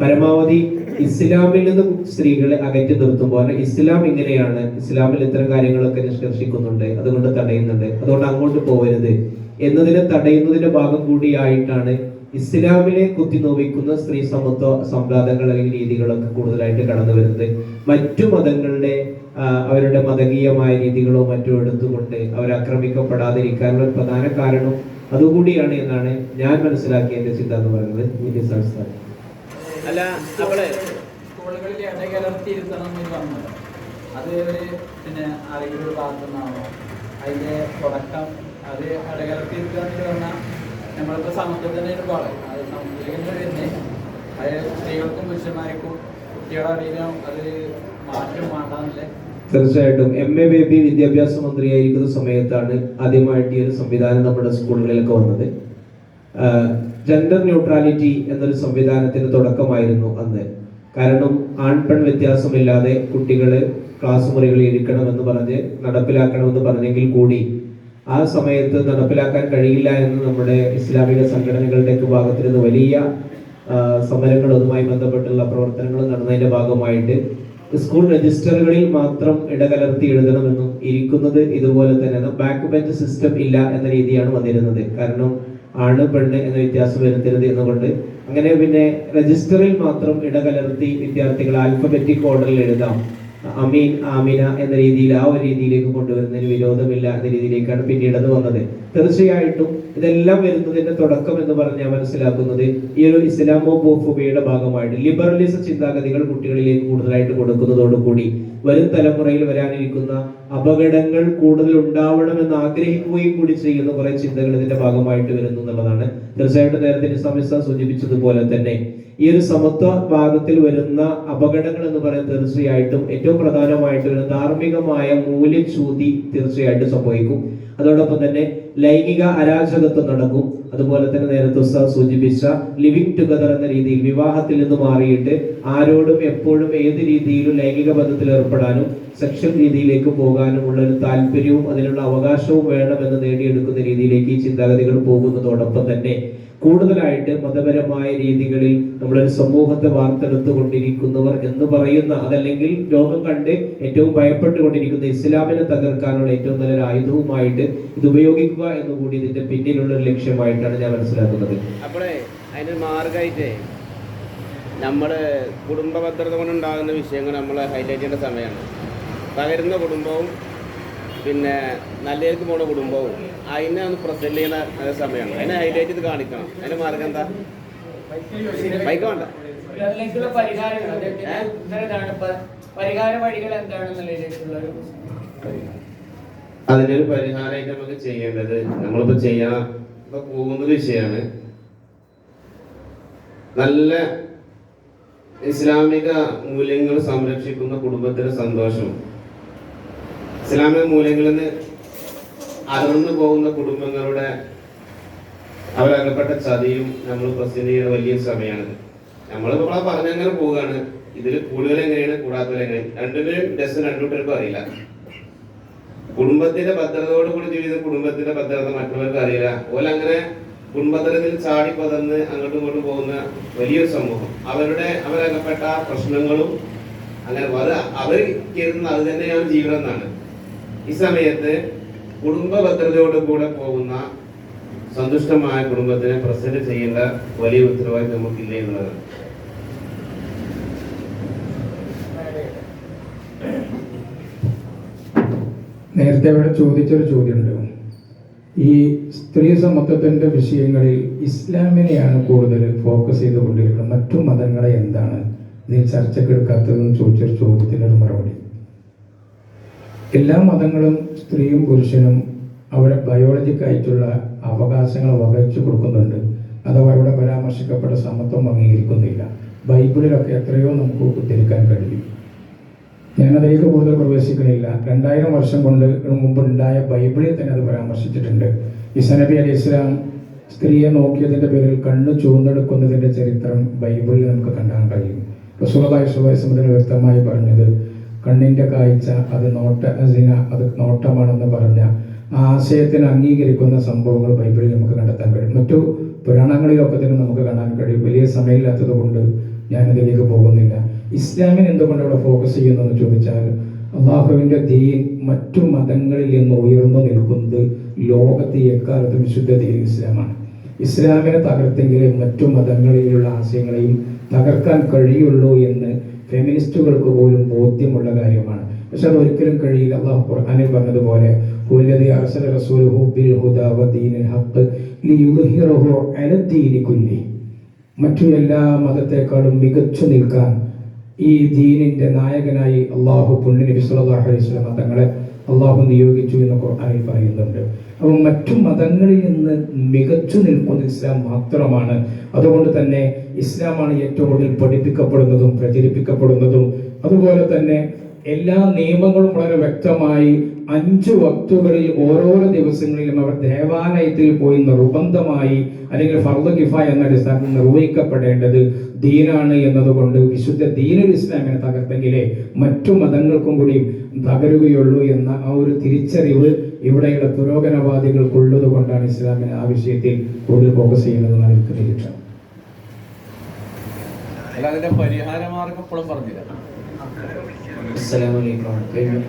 പരമാവധി ഇസ്ലാമിൽ നിന്ന് സ്ത്രീകളെ അകറ്റി നിർത്തുമ്പോൾ ഇസ്ലാം ഇങ്ങനെയാണ്. ഇസ്ലാമിൽ ഇത്തരം കാര്യങ്ങളൊക്കെ നിഷ്കർഷിക്കുന്നുണ്ട് അതുകൊണ്ട് തടയുന്നുണ്ട്. അതുകൊണ്ട് അങ്ങോട്ട് പോകരുത് എന്നതിനെ തടയുന്നതിന്റെ ഭാഗം കൂടിയായിട്ടാണ് ഇസ്ലാമിനെ കുത്തിനോവിക്കുന്ന സ്ത്രീ സമത്വ സംവാദങ്ങൾ അല്ലെങ്കിൽ രീതികളൊക്കെ കൂടുതലായിട്ട് കടന്നു വരുന്നത് മറ്റു മതങ്ങളുടെ അവരുടെ മതകീയമായ രീതികളോ മറ്റോ എടുത്തുകൊണ്ട് അവർ ആക്രമിക്കപ്പെടാതിരിക്കാനുള്ള ഒരു പ്രധാന കാരണം അതുകൂടിയാണ് എന്നാണ് ഞാൻ മനസ്സിലാക്കിയ എന്റെ ചിന്ത എന്ന് പറയുന്നത്. ഇന്ത്യ സംസ്ഥാനം അല്ല നമ്മളെ സ്കൂളുകളിൽ ഇടകലർത്തിയിരുത്തണം എന്ന് പറഞ്ഞത്. അത് പിന്നെ ആരെങ്കിലും ഒരു ഭാഗത്തു നിന്നാണോ? അതിന്റെ തുടക്കം അത് ഇടകലർത്തിയിരുത്തുക എന്ന് പറഞ്ഞാൽ നമ്മളിപ്പോൾ സമുദ്രത്തിന്റെ ഒരു കോൾ അത് സമുദ്രത്തിന്റെ തന്നെ അത് സ്ത്രീകൾക്കും പുരുഷന്മാർക്കും കുട്ടികളുടെ അറിയാം അത് മാറ്റം വേണ്ടാന്നില്ല? തീർച്ചയായിട്ടും. എം എ ബേബി വിദ്യാഭ്യാസ മന്ത്രിയായിരിക്കുന്ന സമയത്താണ് ആദ്യമായിട്ട് ഈ ഒരു സംവിധാനം നമ്മുടെ സ്കൂളുകളിലൊക്കെ വന്നത്. ജെൻഡർ ന്യൂട്രാലിറ്റി എന്നൊരു സംവിധാനത്തിന് തുടക്കമായിരുന്നു അന്ന്. കാരണം ആൺ പെൺ വ്യത്യാസമില്ലാതെ കുട്ടികൾ ക്ലാസ് മുറികളിൽ ഇരിക്കണമെന്ന് പറഞ്ഞ് നടപ്പിലാക്കണമെന്ന് പറഞ്ഞെങ്കിൽ കൂടി ആ സമയത്ത് നടപ്പിലാക്കാൻ കഴിയില്ല എന്ന് നമ്മുടെ ഇസ്ലാമിക സംഘടനകളുടെ ഭാഗത്ത് നിന്ന് വലിയ ആ, സമരങ്ങളും അതുമായി ബന്ധപ്പെട്ടുള്ള പ്രവർത്തനങ്ങൾ നടന്നതിന്റെ ഭാഗമായിട്ട് സ്കൂൾ രജിസ്റ്ററുകളിൽ മാത്രം ഇടകലർത്തി എഴുതണമെന്നും ഇരിക്കുന്നത് ഇതുപോലെ തന്നെ ബാക്ക് ബെഞ്ച് സിസ്റ്റം ഇല്ല എന്ന രീതിയാണ് വന്നിരുന്നത്. കാരണം ആണ് പെണ്ണ് എന്ന വ്യത്യാസം വരുത്തരുത് എന്നുകൊണ്ട്. അങ്ങനെ പിന്നെ രജിസ്റ്ററിൽ മാത്രം ഇടകലർത്തി വിദ്യാർത്ഥികൾ ആൽഫബറ്റിക് ഓർഡറിൽ എഴുതാം. അമീൻ ആമിന എന്ന രീതിയിൽ ആ ഒരു രീതിയിലേക്ക് കൊണ്ടുവരുന്നതിന് വിരോധമില്ല എന്ന രീതിയിലേക്കാണ് പിന്നീട് അത് വന്നത്. തീർച്ചയായിട്ടും ഇതെല്ലാം വരുന്നതിന്റെ തുടക്കം എന്ന് പറഞ്ഞാൽ മനസ്സിലാക്കുന്നത് ഈ ഒരു ഇസ്ലാമോബോഫോബിയയുടെ ഭാഗമായിട്ട് ലിബറലിസ ചിന്താഗതികൾ കുട്ടികളിലേക്ക് കൂടുതലായിട്ട് കൊടുക്കുന്നതോടുകൂടി വരും തലമുറയിൽ വരാനിരിക്കുന്ന അപകടങ്ങൾ കൂടുതൽ ഉണ്ടാവണമെന്ന് ആഗ്രഹിക്കുകയും കൂടി ചെയ്യുന്ന കുറെ ചിന്തകൾ ഇതിന്റെ ഭാഗമായിട്ട് വരുന്നു എന്നുള്ളതാണ്. തീർച്ചയായിട്ടും നേരത്തെ നിസാമിസ സൂചിപ്പിച്ചതുപോലെ തന്നെ ഈ ഒരു സമത്വ ഭാഗത്തിൽ വരുന്ന അപകടങ്ങൾ എന്ന് പറയുന്നത് തീർച്ചയായിട്ടും ഏറ്റവും പ്രധാനമായിട്ട് വരുന്ന ധാർമ്മികമായ മൂല്യച്യൂതി തീർച്ചയായിട്ടും സംഭവിക്കും. അതോടൊപ്പം തന്നെ ലൈംഗിക അരാജകത്വം നടക്കും. അതുപോലെ തന്നെ നേരത്തെ സൂചിപ്പിച്ച ലിവിങ് ടുഗദർ എന്ന രീതിയിൽ വിവാഹത്തിൽ നിന്ന് മാറിയിട്ട് ആരോടും എപ്പോഴും ഏത് രീതിയിലും ലൈംഗിക ബന്ധത്തിൽ ഏർപ്പെടാനും സെക്ഷൽ രീതിയിലേക്ക് പോകാനും ഉള്ള ഒരു താല്പര്യവും അതിനുള്ള അവകാശവും വേണമെന്ന് നേടിയെടുക്കുന്ന രീതിയിലേക്ക് ഈ ചിന്താഗതികൾ പോകുന്നതോടൊപ്പം തന്നെ. കൂടുതലായിട്ട് മതപരമായ രീതികളിൽ നമ്മളൊരു സമൂഹത്തെ വാർത്തെടുത്തുകൊണ്ടിരിക്കുന്നവർ എന്ന് പറയുന്ന അതല്ലെങ്കിൽ ലോകം കണ്ട് ഏറ്റവും ഭയപ്പെട്ടുകൊണ്ടിരിക്കുന്ന ഇസ്ലാമിനെ തകർക്കാനുള്ള ഏറ്റവും നല്ലൊരു ആയുധവുമായിട്ട് ഇത് ഉപയോഗിക്കുക എന്നുകൂടി ഇതിന്റെ പിന്നിലുള്ള ഒരു ലക്ഷ്യമായിട്ടാണ് ഞാൻ മനസ്സിലാക്കുന്നത്. അപ്പോഴേ അതിന് മാർഗമായിട്ടേ നമ്മൾ കുടുംബ ഭദ്രത കൊണ്ടുണ്ടാകുന്ന വിഷയങ്ങൾ നമ്മൾ ഹൈലൈറ്റ് ചെയ്യേണ്ട സമയമാണ്. തകരുന്ന കുടുംബവും പിന്നെ നല്ലതിലേക്ക് പോണ കുടുംബവും അതിനെ ഒന്ന് പ്രസന്റ് ചെയ്യുന്ന സമയമാണ് അതിനെ ഹൈലൈറ്റ് ചെയ്ത് കാണിക്കണം. അതിന്റെ മാർഗം എന്താ? ബൈക്ക് വേണ്ട. പരിഹാര വഴികൾ എന്താണെന്നുള്ളതിലേക്കുള്ള ഒരു അതിനൊരു പരിഹാരമായിട്ട് നമുക്ക് ചെയ്യേണ്ടത് നമ്മളിപ്പോ ചെയ്യാൻ ഇപ്പൊ പോകുന്ന വിഷയമാണ് നല്ല ഇസ്ലാമിക മൂല്യങ്ങൾ സംരക്ഷിക്കുന്ന കുടുംബത്തിന് സന്തോഷം. ഇസ്ലാമിക മൂല്യങ്ങളിൽ നിന്ന് അകന്നു പോകുന്ന കുടുംബങ്ങളുടെ അവരകപ്പെട്ട ചതിയും നമ്മൾ പ്രസിദ്ധ ചെയ്യുന്ന വലിയ സമയമാണ് നമ്മളിപ്പോ നമ്മളെ പറഞ്ഞങ്ങനെ പോവുകയാണ്. ഇതിൽ കൂടുതൽ എങ്ങനെയാണ് കൂടാത്തവർ എങ്ങനെയാണ് രണ്ടുപേരും ഡെസ് രണ്ടുപേർക്കും അറിയില്ല. കുടുംബത്തിന്റെ ഭദ്രതയോട് കൂടി ജീവിക്കുന്ന കുടുംബത്തിന്റെ ഭദ്രത മറ്റുള്ളവർക്ക് അറിയില്ല. അതുപോലെ അങ്ങനെ കുടുംബത്തിൽ ചാടി പതർന്ന് അങ്ങോട്ടും ഇങ്ങോട്ടും പോകുന്ന വലിയൊരു സമൂഹം. അവരുടെ അവരകപ്പെട്ട പ്രശ്നങ്ങളും അങ്ങനെ അത് അവർ കരുതുന്ന അത് തന്നെയാണ് ജീവിതം എന്നാണ്. ഈ സമയത്ത് കുടുംബ കൂടെ പോകുന്ന സന്തുഷ്ടമായ കുടുംബത്തിനെ പ്രസന്റ് ചെയ്യേണ്ട വലിയ ഉത്തരവാദിത്വം നമുക്കില്ല എന്നുള്ളതാണ്. നേരത്തെ അവിടെ ചോദിച്ചൊരു ചോദ്യമുണ്ട്. ഈ സ്ത്രീ സമത്വത്തിന്റെ വിഷയങ്ങളിൽ ഇസ്ലാമിനെയാണ് കൂടുതൽ ഫോക്കസ് ചെയ്തുകൊണ്ടിരിക്കുന്നത്. മറ്റു മതങ്ങളെ എന്താണ് ഇതിൽ ചർച്ചക്കെടുക്കാത്തതെന്ന് ചോദിച്ചൊരു ചോദ്യത്തിനൊരു മറുപടി. എല്ലാ മതങ്ങളും സ്ത്രീയും പുരുഷനും അവരുടെ ബയോളജിക്കായിട്ടുള്ള അവകാശങ്ങൾ വകച്ചു കൊടുക്കുന്നുണ്ട്. അഥവാ ഇവിടെ പരാമർശിക്കപ്പെട്ട സമത്വം അംഗീകരിക്കുന്നില്ല. ബൈബിളിലൊക്കെ എത്രയോ നമുക്ക് ഉദ്ധരിക്കാൻ കഴിയും. ഞാനതിലേക്ക് കൂടുതൽ പ്രവേശിക്കുന്നില്ല. രണ്ടായിരം വർഷം കൊണ്ട് മുമ്പ് ഉണ്ടായ ബൈബിളിൽ തന്നെ അത് പരാമർശിച്ചിട്ടുണ്ട്. ഇസനബി അലി ഇസ്ലാം സ്ത്രീയെ നോക്കിയതിന്റെ പേരിൽ കണ്ണ് ചൂന്നെടുക്കുന്നതിന്റെ ചരിത്രം ബൈബിളിൽ നമുക്ക് കണ്ടാൻ കഴിയും. റസൂലായി സുബൈസമുദ്ര വ്യക്തമായി പറഞ്ഞത് കണ്ണിന്റെ കാഴ്ച അത് നോട്ട അത് നോട്ടമാണെന്ന് പറഞ്ഞ ആ ആശയത്തിന് അംഗീകരിക്കുന്ന സംഭവങ്ങൾ ബൈബിളിൽ നമുക്ക് കണ്ടെത്താൻ കഴിയും. മറ്റു പുരാണങ്ങളിലൊക്കെ തന്നെ നമുക്ക് കാണാൻ കഴിയും. വലിയ സമയമില്ലാത്തത് കൊണ്ട് ഞാനിതിലേക്ക് പോകുന്നില്ല. ഇസ്ലാമിന് എന്തുകൊണ്ട് അവിടെ ഫോക്കസ് ചെയ്യുന്നതെന്ന് ചോദിച്ചാൽ അള്ളാഹുവിന്റെ ദീൻ മറ്റു മതങ്ങളിൽ നിന്ന് ഉയർന്നു നിൽക്കുന്നത് ലോകത്തെ എക്കാലത്തും വിശുദ്ധ ദീൻ ഇസ്ലാമാണ്. ഇസ്ലാമിനെ തകർത്തെങ്കിലേ മറ്റു മതങ്ങളിലുള്ള ആശയങ്ങളെയും തകർക്കാൻ കഴിയുള്ളൂ എന്ന് ഫെമിനിസ്റ്റുകൾക്ക് പോലും ബോധ്യമുള്ള കാര്യമാണ്. പക്ഷെ അത് ഒരിക്കലും കഴിയില്ല. അള്ളാഹു ഖുർആാനിൽ പറഞ്ഞതുപോലെ "ഹുവല്ലദീ അർസല റസൂലഹു ബിൽ ഹുദാ വദീനിൽ ഹഖ് ലിയുദ്ഹിറഹു അലദ്ദീനി കുല്ലി. മറ്റു എല്ലാ മതത്തെക്കാളും മികച്ചു നിൽക്കാൻ ഈ ദീനിന്റെ നായകനായി അള്ളാഹു പുണ്യ നബി സല്ലല്ലാഹു അലൈഹി വസല്ലം തങ്ങളെ അള്ളാഹു നിയോഗിച്ചു എന്ന് ഖുർആാനിൽ പറയുന്നുണ്ട്. അപ്പോൾ മറ്റു മതങ്ങളിൽ നിന്ന് മികച്ചു നിൽക്കുന്ന ഇസ്ലാം മാത്രമാണ്. അതുകൊണ്ട് തന്നെ ഇസ്ലാമാണ് ഏറ്റവും കൂടുതൽ പഠിപ്പിക്കപ്പെടുന്നതും പ്രചരിപ്പിക്കപ്പെടുന്നതും. അതുപോലെ തന്നെ എല്ലാ നിയമങ്ങളും വളരെ വ്യക്തമായി അഞ്ച് ഒക്ടോബറിൽ ഓരോരോ ദിവസങ്ങളിലും അവർ ദേവാലയത്തിൽ പോയി നിർബന്ധമായി അല്ലെങ്കിൽ ഫർദ് കിഫ എന്ന അടിസ്ഥാനത്തിൽ നിർവഹിക്കപ്പെടേണ്ടത് ദീനാണ് എന്നതുകൊണ്ട് വിശുദ്ധ ദീനുൽ ഇസ്ലാമിനെ തകർത്തെങ്കിലേ മറ്റു മതങ്ങൾക്കും കൂടി തകരുകയുള്ളൂ എന്ന ആ ഒരു തിരിച്ചറിവ് ഇവിടെയുള്ള പുരോഗമനവാദികൾക്കുള്ളത് കൊണ്ടാണ് ഇസ്ലാമിന് ആ വിഷയത്തിൽ കൂടുതൽ ഫോക്കസ് ചെയ്യുന്നതെന്നാണ് എനിക്ക് നിരീക്ഷണം അതിന്റെ പരിഹാര മാർഗം ഇപ്പോഴും പറഞ്ഞില്ല. അസ്സലാമു അലൈക്കും. കഴിഞ്ഞു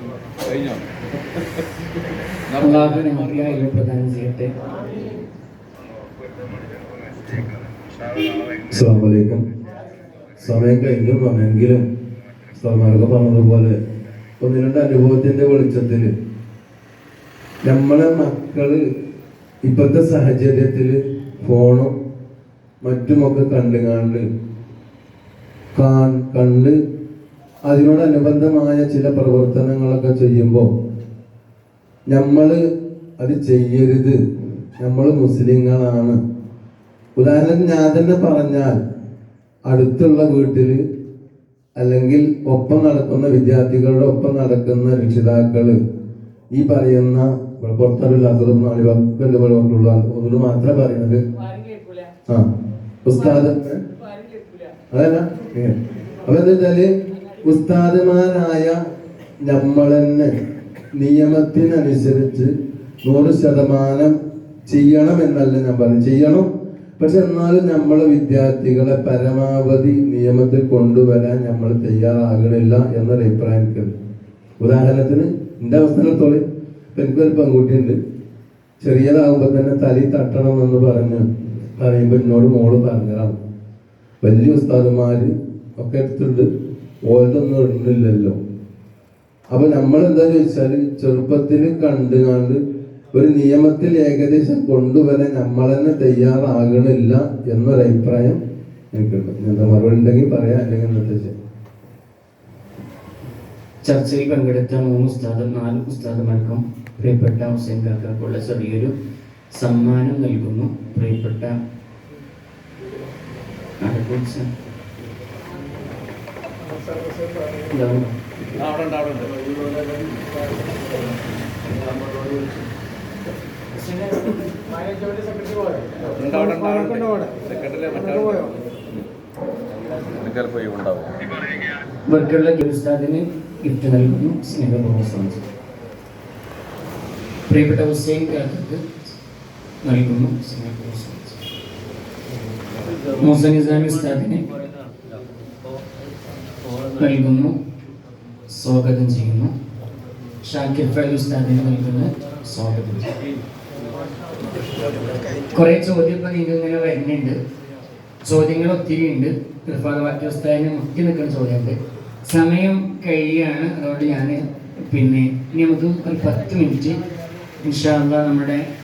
കഴിഞ്ഞോ? അള്ളാഹു അതിൽ പ്രദാനം ചെയ്യട്ടെ. അസ്സാമലൈക്കും സമയം കഴിഞ്ഞു പറഞ്ഞെങ്കിലും സ്ഥലമാരൊക്കെ പറഞ്ഞതുപോലെ ഒന്ന് രണ്ട് അനുഭവത്തിന്റെ വെളിച്ചത്തിൽ നമ്മളെ മക്കൾ ഇപ്പോഴത്തെ സാഹചര്യത്തിൽ ഫോണും മറ്റുമൊക്കെ കണ്ട് കണ്ട് കണ്ട് അതിനോടനുബന്ധമായ ചില പ്രവർത്തനങ്ങളൊക്കെ ചെയ്യുമ്പോൾ നമ്മൾ അത് ചെയ്യരുത്. നമ്മൾ മുസ്ലിങ്ങളാണ്. ഉദാഹരണം ഞാൻ തന്നെ പറഞ്ഞാൽ അടുത്തുള്ള വീട്ടിൽ അല്ലെങ്കിൽ ഒപ്പം നടക്കുന്ന വിദ്യാർത്ഥികളുടെ ഒപ്പം നടക്കുന്ന രക്ഷിതാക്കൾ ഈ പറയുന്ന പുറത്തറില്ലാത്തതും നാളിവാക്കൽ പോലുള്ള അതുകൊണ്ട് മാത്രമേ പറയുന്നത് ആ ഉസ്താദ് അതല്ല. അപ്പൊ എന്താ വെച്ചാൽ ഉസ്താദുമാരായ നമ്മളെന്നെ നിയമത്തിനനുസരിച്ച് നൂറ് ശതമാനം ചെയ്യണം എന്നല്ല ഞാൻ പറഞ്ഞു ചെയ്യണം. പക്ഷെ എന്നാലും നമ്മളെ വിദ്യാർത്ഥികളെ പരമാവധി നിയമത്തിൽ കൊണ്ടുവരാൻ നമ്മൾ തയ്യാറാകണില്ല എന്നൊരു അഭിപ്രായം എനിക്കുണ്ട് ഉദാഹരണത്തിന് എന്റെ അവസ്ഥത്തോളി ഇപ്പൊ എനിക്കൊരു പെൺകുട്ടിയുണ്ട്. ചെറിയതാകുമ്പോ തന്നെ തലി തട്ടണം എന്ന് പറഞ്ഞ് പറയുമ്പോ എന്നോട് മോൾ പറഞ്ഞതാണ്. വലിയ ഉസ്താദുമാർ ഒക്കെ എടുത്തിട്ടുണ്ട് ഓരോന്നും ഇടുന്നില്ലല്ലോ. അപ്പൊ നമ്മൾ എന്താ ചോദിച്ചാൽ ചെറുപ്പത്തിൽ കണ്ടു കണ്ട് ഒരു നിയമത്തിൽ ഏകദേശം കൊണ്ടുവരാൻ നമ്മൾ തന്നെ തയ്യാറാകണില്ല എന്നൊരു അഭിപ്രായം എനിക്കുണ്ട് എന്താ മറുപടി ഉണ്ടെങ്കിൽ പറയാം അല്ലെങ്കിൽ എന്താ ചർച്ചയിൽ പങ്കെടുത്ത മൂന്ന് ഉസ്താദും നാല് ഉസ്താദുമാർക്കും പ്രിയപ്പെട്ട ഹുസൈൻ കാക്കാക്കുള്ള ചെറിയൊരു സമ്മാനം നൽകുന്നു. പ്രിയപ്പെട്ട ആരെക്കുറിച്ച്? ഇതാണ്. ആ, അവിടെ ഉണ്ട് അവിടെ ഉണ്ട് ഉണ്ട്, അവിടെ ഉണ്ട്, അവിടെ ഉണ്ട്. സെക്രട്ടറി മറ്റേ എനിക്കത് പോയി ഉണ്ടാവും ഇവർക്കുള്ള ഉസ്താദിന് ഗിഫ്റ്റ് നൽകുന്നു സ്നേഹപൂർവം സ്വാഗതം പ്രിയപ്പെട്ട ഹുസൈൻ കാക്കക്ക് നൽകുന്നു സ്നേഹപൂർവം സ്വാഗതം മുഹസൻ നിസാമി ഉസ്താദിന് നൽകുന്നു. സ്വാഗതം ചെയ്യുന്നു. ഷാക്കിർ ഫൈൽ ഉസ്താദിന് നൽകുന്നു. സ്വാഗതം. കുറെ ചോദ്യം ഇപ്പൊ നിങ്ങൾക്ക് ഇങ്ങനെ വരുന്നുണ്ട്. ചോദ്യങ്ങൾ ഒത്തിരി ഉണ്ട്. വാക്യ ഉസ്താദിനെ മുറ്റി നിൽക്കുന്ന ചോദ്യമുണ്ട്. സമയം കഴിയുകയാണ്. അതുകൊണ്ട് ഞാൻ പിന്നെ ഇനി നമുക്ക് ഒരു പത്ത് മിനിറ്റ്. ഇൻഷാല്ല നമ്മുടെ